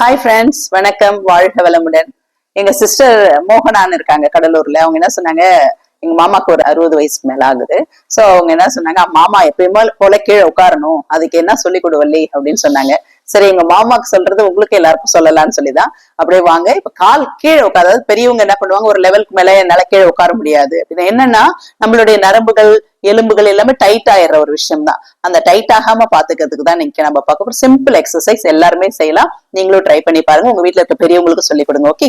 Hi friends வணக்கம். வாழ்க வளமுடன். எங்க சிஸ்டர் மோகனான் இருக்காங்க கடலூர்ல. அவங்க என்ன சொன்னாங்க? எங்க மாமாக்கு ஒரு அறுபது வயசுக்கு மேல ஆகுது. சோ அவங்க என்ன சொன்னாங்க? மாமா எப்பயுமே போல கீழே உட்காரணும். அதுக்கு என்ன சொல்லி கொடுவல்லி அப்படின்னு சொன்னாங்க. சரி எங்க மாமாக்கு சொல்றது உங்களுக்கு எல்லாருக்கும் சொல்லலாம்னு சொல்லிதான். அப்படியே வாங்க இப்ப கால் கீழே உட்கார அதாவது பெரியவங்க என்ன பண்ணுவாங்க ஒரு லெவலுக்கு மேல என்னால கீழே உட்கார முடியாது. அப்படின்னா என்னன்னா நம்மளுடைய நரம்புகள் எலும்புகள் எல்லாமே டைட் ஆயிடுற ஒரு விஷயம் தான் அந்த டைட் ஆகாம பாத்துக்கிறதுக்கு தான் நீங்க நம்ம பார்க்க போறோம் சிம்பிள் எக்ஸசைஸ் எல்லாருமே செய்யலாம். நீங்களும் ட்ரை பண்ணி பாருங்க. உங்க வீட்ல இருக்க பெரியவங்களுக்கும் சொல்லி கொடுங்க ஓகே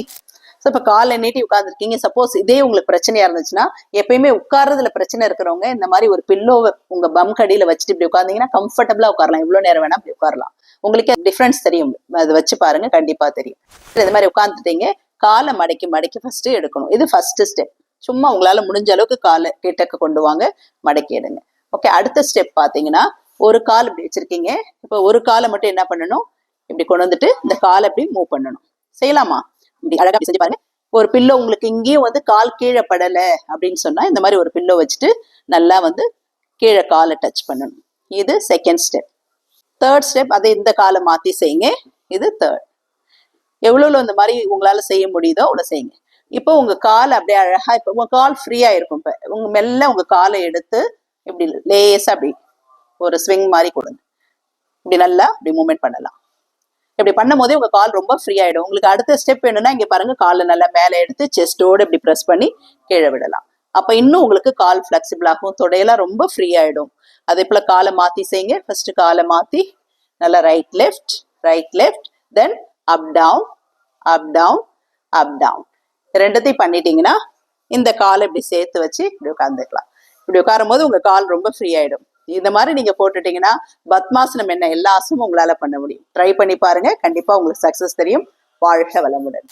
ஸோ இப்போ காலை நீட்டி உட்காந்துருக்கீங்க சப்போஸ் இதே உங்களுக்கு பிரச்சனையா இருந்துச்சுன்னா எப்பயுமே உட்கார்றதுல பிரச்சனை இருக்கிறவங்க இந்த மாதிரி ஒரு பில்லோவை உங்க பம் கடியில வச்சுட்டு இப்படி உட்காந்தீங்கன்னா கம்ஃபர்டபுளா உட்காரலாம். எவ்வளவு நேரம் வேணா அப்படி உட்காரலாம். உங்களுக்கு டிஃபரன்ஸ் தெரியும். அதை வச்சு பாருங்க கண்டிப்பா தெரியும். இந்த மாதிரி உட்காந்துட்டீங்க காலை மடக்கி மடக்கி ஃபர்ஸ்ட் எடுக்கணும். இது ஃபர்ஸ்ட் ஸ்டெப் சும்மா உங்களால முடிஞ்ச அளவுக்கு காலை கிட்டக்க கொண்டு வாங்க மடக்கி எடுங்க. ஓகே அடுத்த ஸ்டெப் பாத்தீங்கன்னா ஒரு கால் இப்படி வச்சிருக்கீங்க. இப்போ ஒரு காலை மட்டும் என்ன பண்ணணும்? இப்படி கொண்டு வந்துட்டு இந்த காலை இப்படி மூவ் பண்ணணும். செய்யலாமா? இப்படி அழகா செஞ்சு பாருங்க. ஒரு பில்லோ உங்களுக்கு இங்கேயும் வந்து கால் கீழே படல அப்படின்னு சொன்னா இந்த மாதிரி ஒரு பில்லோ வச்சுட்டு நல்லா வந்து கீழே காலை டச் பண்ணணும். இது செகண்ட் ஸ்டெப் தேர்ட் ஸ்டெப் அதை இந்த காலை மாத்தி செய்யுங்க. இது தேர்ட் எவ்வளோ இந்த மாதிரி உங்களால செய்ய முடியுதோ அவ்வளவு செய்யுங்க. இப்போ உங்க கால் அப்படியே அழகா இப்போ உங்க கால் ஃப்ரீயா இருக்கும் இப்போ. உங்க மெல்ல உங்க காலை எடுத்து இப்படி லேசா அப்படி ஒரு ஸ்விங் மாதிரி கொடுங்க. இப்படி நல்லா இப்படி மூமெண்ட் பண்ணலாம். இப்படி பண்ணும்போதே உங்க கால் ரொம்ப ஃப்ரீ ஆயிடும். உங்களுக்கு அடுத்த ஸ்டெப் வேணும்னா இங்க பாருங்க காலை நல்லா மேலே எடுத்து செஸ்டோட இப்படி ப்ரெஸ் பண்ணி கீழே விடலாம். அப்ப இன்னும் உங்களுக்கு கால் ஃபிளெக்சிபிள் ஆகும். தொடையெல்லாம் ரொம்ப ஃப்ரீ ஆயிடும். அதே போல காலை மாத்தி செய்யுங்க. ஃபர்ஸ்ட் காலை மாத்தி நல்லா right left right left then up down up down up down ரெண்டத்தையும் பண்ணிட்டீங்கன்னா இந்த காலை இப்படி சேர்த்து வச்சு இப்படி உட்காந்துக்கலாம் இப்படி உட்காரும் போது உங்க கால் ரொம்ப ஃப்ரீ ஆயிடும். இந்த மாதிரி நீங்க போட்டுட்டீங்கன்னா பத்மாசனம் என்ன எல்லா ஆசனமும் உங்களால பண்ண முடியும். ட்ரை பண்ணி பாருங்க. கண்டிப்பா உங்களுக்கு சக்சஸ் தெரியும். வாழ்க வளமுடன்.